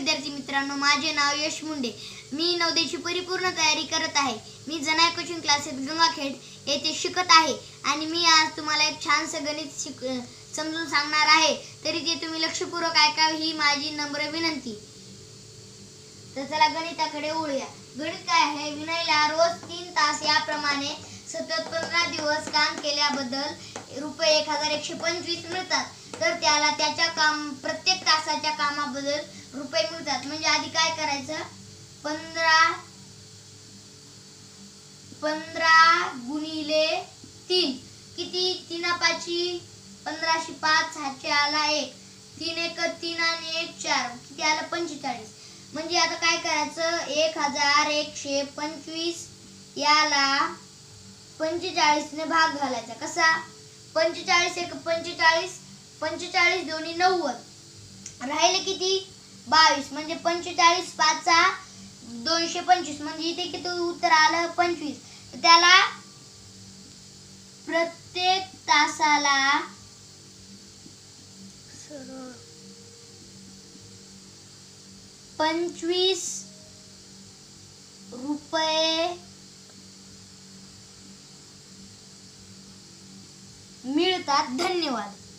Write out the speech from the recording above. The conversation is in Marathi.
विद्यार्थी मित्रांनो माझे नाव यश मुंडे. मी नवदेची परिपूर्ण तयारी करत आहे. मी जनाय कोचिंग क्लासेस गंगाखेड येथे शिकत आहे आणि मी आज तुम्हाला एक छानसं गणित शिक समजून सांगणार आहे. तरी ते तुम्ही लक्षपूर्वक ऐकावे ही माझी नम्र विनंती. तर चला गणिताकडे ओळूया गणित काय आहे? विनयला रोज तीन तास याप्रमाणे सतत पंधरा दिवस काम केल्याबद्दल रुपये एक हजार एकशे पंचवीस मिळतात. तर त्याला त्याच्या काम प्रत्येक तासाच्या कामाबद्दल रुपये मिळतात. म्हणजे आधी काय करायचं? पंधरा पंधरा गुणिले तीन. किती? तीनापाची पंधराशे पाच हातचे आला एक. तीन एक तीन आणि एक चार. किती आलं? पंचेचाळीस. म्हणजे आता काय करायचं? एक हजार एकशे पंचवीस याला पंचेचाळीसने भाग घालायचा. कसा? पंचेचाळीस एक पंचेचाळीस पंचेचाळीस दोन्ही नव्वद. राहिले किती? बावीस. म्हणजे पंचेचाळीस पाचचा दोनशे पंचवीस. म्हणजे इथे किती उत्तर आलं? पंचवीस. त्याला प्रत्येक तासाला पंचवीस मिळतात धन्यवाद.